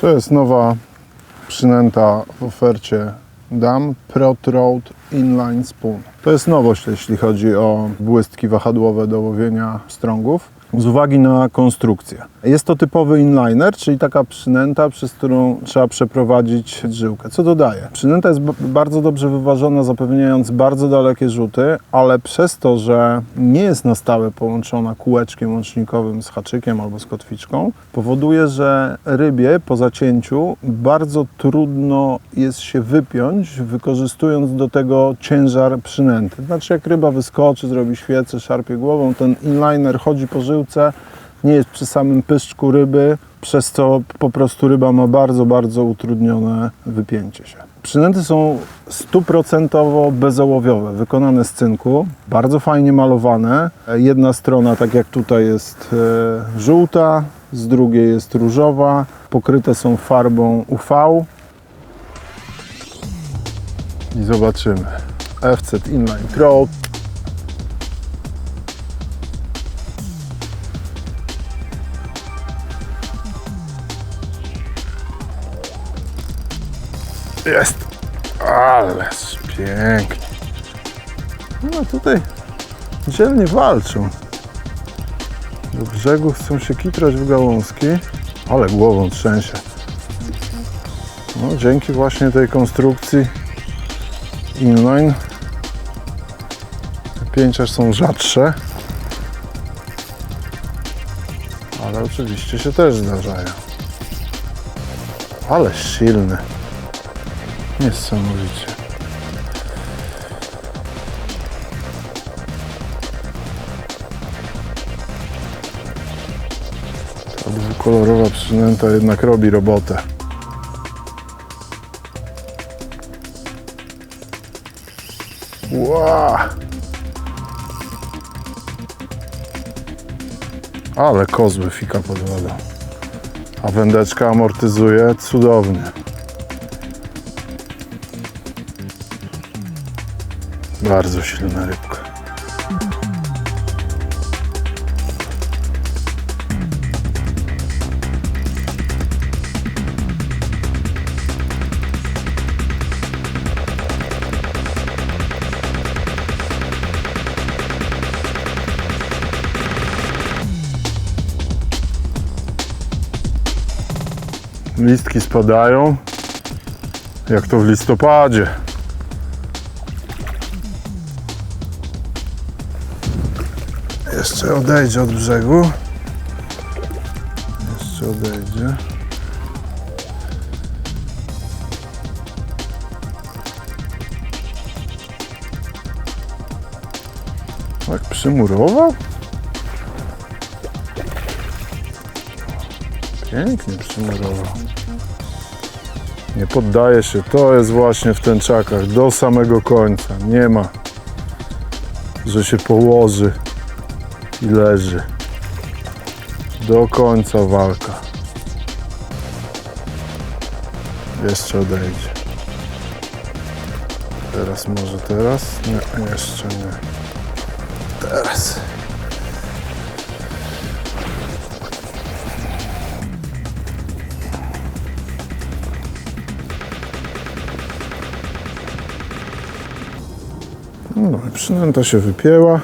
To jest nowa przynęta w ofercie DAM Prot Road Inline Spoon. To jest nowość, jeśli chodzi o błystki wahadłowe do łowienia strągów. Z uwagi na konstrukcję. Jest to typowy inliner, czyli taka przynęta, przez którą trzeba przeprowadzić żyłkę. Co dodaje? Przynęta jest bardzo dobrze wyważona, zapewniając bardzo dalekie rzuty, ale przez to, że nie jest na stałe połączona kółeczkiem łącznikowym z haczykiem albo z kotwiczką, powoduje, że rybie po zacięciu bardzo trudno jest się wypiąć, wykorzystując do tego ciężar przynęty. Znaczy, jak ryba wyskoczy, zrobi świecę, szarpie głową, ten inliner chodzi po żyłce, nie jest przy samym pyszczku ryby, przez co po prostu ryba ma bardzo, bardzo utrudnione wypięcie się. Przynęty są stuprocentowo bezołowiowe, wykonane z cynku, bardzo fajnie malowane. Jedna strona, tak jak tutaj, jest e, żółta, z drugiej jest różowa, pokryte są farbą UV. I zobaczymy. FZ Inline Pro Jest. Ależ pięknie. No tutaj dzielnie walczą. Do brzegu chcą się kitrać w gałązki, ale głową trzęsie. No, dzięki właśnie tej konstrukcji inline pięcia są rzadsze, ale oczywiście się też zdarzają. Ale silny. Niesamowicie. Ta dwukolorowa przynęta jednak robi robotę. Ła! Ale kozły fika pod wodą. A wędeczka amortyzuje cudownie. Bardzo silna rybka. Listki spadają, jak to w listopadzie. Jeszcze odejdzie od brzegu. Jeszcze odejdzie. Tak przymurował? Pięknie przymurował. Nie poddaje się. To jest właśnie w tęczakach. Do samego końca. Nie ma, że się położy i leży. Do końca walka. Jeszcze odejdzie. Teraz może teraz? Nie, jeszcze nie. Teraz. No przynęta się wypięła.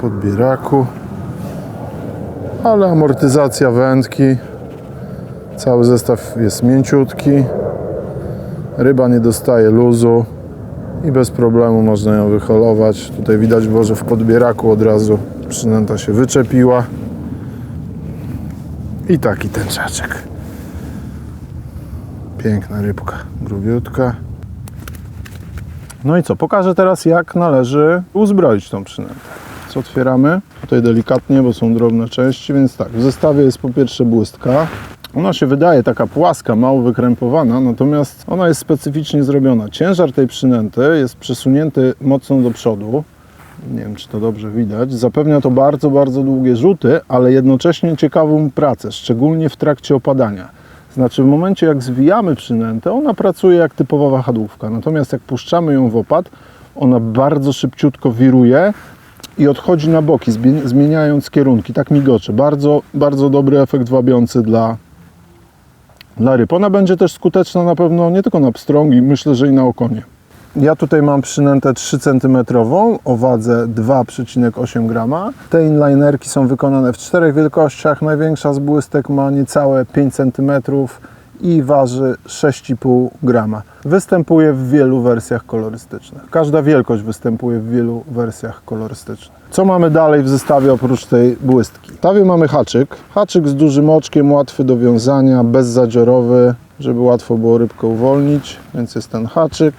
Podbieraku, ale amortyzacja wędki, cały zestaw jest mięciutki, ryba nie dostaje luzu i bez problemu można ją wyholować. Tutaj widać było, że w podbieraku od razu przynęta się wyczepiła i taki tęczaczek. Piękna rybka, grubiutka. No i co, pokażę teraz jak należy uzbroić tą przynętę. Co otwieramy? Tutaj delikatnie, bo są drobne części, więc tak, w zestawie jest po pierwsze błystka. Ona się wydaje taka płaska, mało wykrępowana, natomiast ona jest specyficznie zrobiona. Ciężar tej przynęty jest przesunięty mocno do przodu. Nie wiem, czy to dobrze widać. Zapewnia to bardzo, bardzo długie rzuty, ale jednocześnie ciekawą pracę, szczególnie w trakcie opadania. Znaczy w momencie jak zwijamy przynętę, ona pracuje jak typowa wahadłówka. Natomiast jak puszczamy ją w opad, ona bardzo szybciutko wiruje i odchodzi na boki, zmi- zmieniając kierunki. Tak migocze. Bardzo, bardzo dobry efekt wabiący dla, dla ryb. Ona będzie też skuteczna na pewno nie tylko na pstrągi, myślę, że i na okonie. Ja tutaj mam przynętę 3 cm o wadze 2,8 grama. Te inlinerki są wykonane w czterech wielkościach. Największa z błystek ma niecałe 5 cm i waży 6,5 grama. Występuje w wielu wersjach kolorystycznych. Każda wielkość występuje w wielu wersjach kolorystycznych. Co mamy dalej w zestawie oprócz tej błystki? W zestawie mamy haczyk. Haczyk z dużym oczkiem, łatwy do wiązania, bezzadziorowy, żeby łatwo było rybkę uwolnić. Więc jest ten haczyk.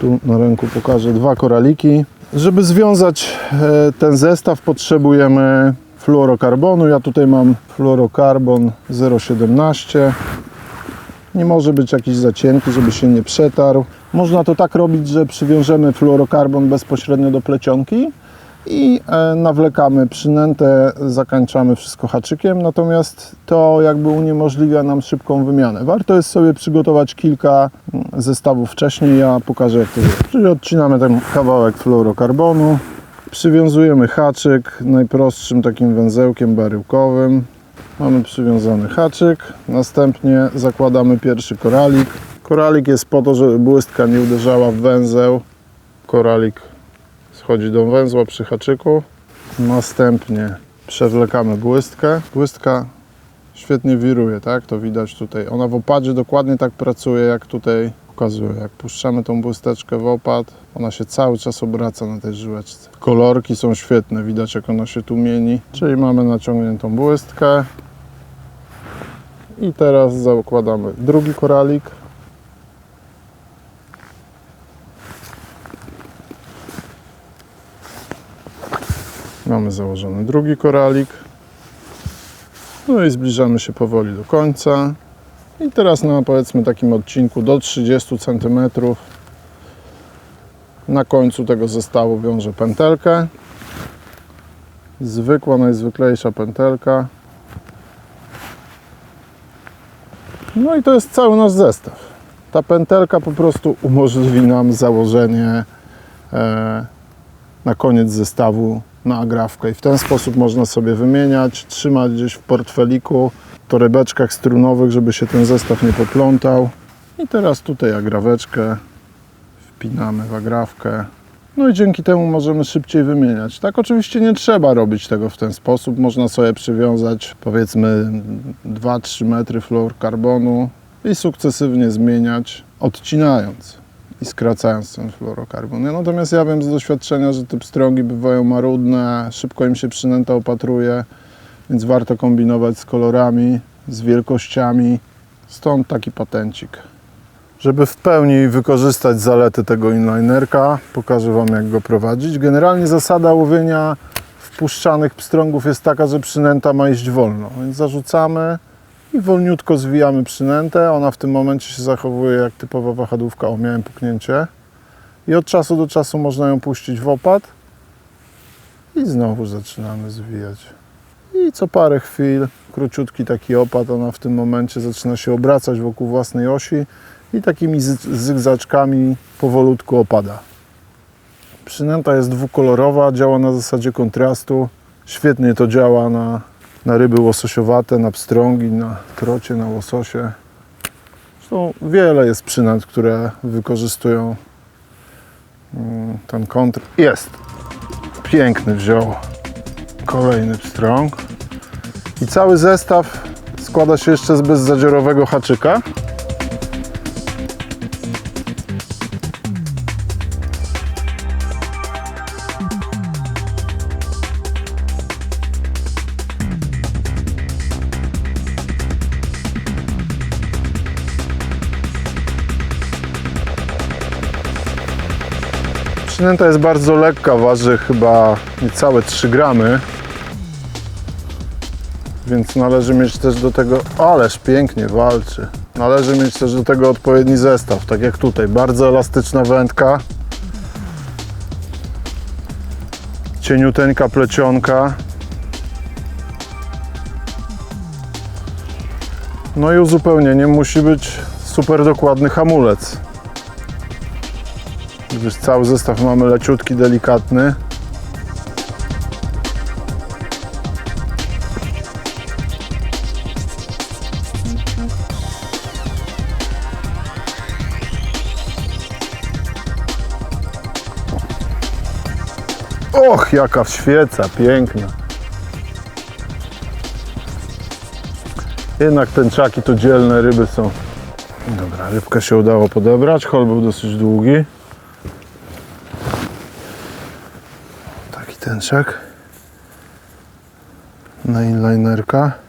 Tu na ręku pokażę dwa koraliki. Żeby związać e, ten zestaw potrzebujemy fluorokarbonu. Ja tutaj mam fluorokarbon 0,17. Nie może być jakiś za cienki, żeby się nie przetarł. Można to tak robić, że przywiążemy fluorokarbon bezpośrednio do plecionki i e, nawlekamy przynętę, zakańczamy wszystko haczykiem, natomiast to jakby uniemożliwia nam szybką wymianę. Warto jest sobie przygotować kilka mm, zestawów wcześniej, ja pokażę jak to jest. Czyli odcinamy ten kawałek fluorokarbonu, przywiązujemy haczyk najprostszym takim węzełkiem baryłkowym. Mamy przywiązany haczyk, następnie zakładamy pierwszy koralik. Koralik jest po to, żeby błystka nie uderzała w węzeł. Koralik schodzi do węzła przy haczyku. Następnie przewlekamy błystkę. Błystka świetnie wiruje, tak? To widać tutaj. Ona w opadzie dokładnie tak pracuje, jak tutaj pokazuje. Jak puszczamy tą błysteczkę w opad, ona się cały czas obraca na tej żyłeczce. Kolorki są świetne, widać jak ona się tu mieni. Czyli mamy naciągniętą błystkę. I teraz zakładamy drugi koralik. Mamy założony drugi koralik. No i zbliżamy się powoli do końca. I teraz na powiedzmy takim odcinku do 30 cm na końcu tego zestawu wiążę pętelkę. Zwykła, najzwyklejsza pętelka. No i to jest cały nasz zestaw. Ta pętelka po prostu umożliwi nam założenie e, na koniec zestawu na agrawkę i w ten sposób można sobie wymieniać, trzymać gdzieś w portfeliku, torebeczkach strunowych, żeby się ten zestaw nie poplątał. I teraz tutaj agraweczkę wpinamy w agrawkę. No i dzięki temu możemy szybciej wymieniać. Tak oczywiście nie trzeba robić tego w ten sposób. Można sobie przywiązać powiedzmy 2-3 metry fluorokarbonu i sukcesywnie zmieniać, odcinając i skracając ten fluorokarbon. Natomiast ja wiem z doświadczenia, że te pstrągi bywają marudne, szybko im się przynęta opatruje, więc warto kombinować z kolorami, z wielkościami. Stąd taki patencik. Żeby w pełni wykorzystać zalety tego inlinerka, pokażę Wam jak go prowadzić. Generalnie zasada łowienia wpuszczanych pstrągów jest taka, że przynęta ma iść wolno, więc zarzucamy i wolniutko zwijamy przynętę. Ona w tym momencie się zachowuje jak typowa wahadłówka. O, miałem puknięcie. I od czasu do czasu można ją puścić w opad i znowu zaczynamy zwijać. I co parę chwil, króciutki taki opad, ona w tym momencie zaczyna się obracać wokół własnej osi i takimi zy- zygzaczkami powolutku opada. Przynęta jest dwukolorowa, działa na zasadzie kontrastu. Świetnie to działa na, na ryby łososiowate, na pstrągi, na trocie, na łososie. Zresztą wiele jest przynęt, które wykorzystują mm, ten kontr. Jest! Piękny wziął kolejny pstrąg. I cały zestaw składa się jeszcze z bezzadziorowego haczyka. Przynęta jest bardzo lekka, waży chyba niecałe 3 gramy. Więc należy mieć też do tego, ależ pięknie walczy. Należy mieć też do tego odpowiedni zestaw, tak jak tutaj. Bardzo elastyczna wędka. Cieniuteńka plecionka. No i uzupełnieniem musi być super dokładny hamulec gdyż cały zestaw mamy leciutki, delikatny. Och, jaka świeca, piękna. Jednak tęczaki to dzielne ryby są. Dobra, rybkę się udało podebrać, hol był dosyć długi. Taki tęczak. Na inlinerka.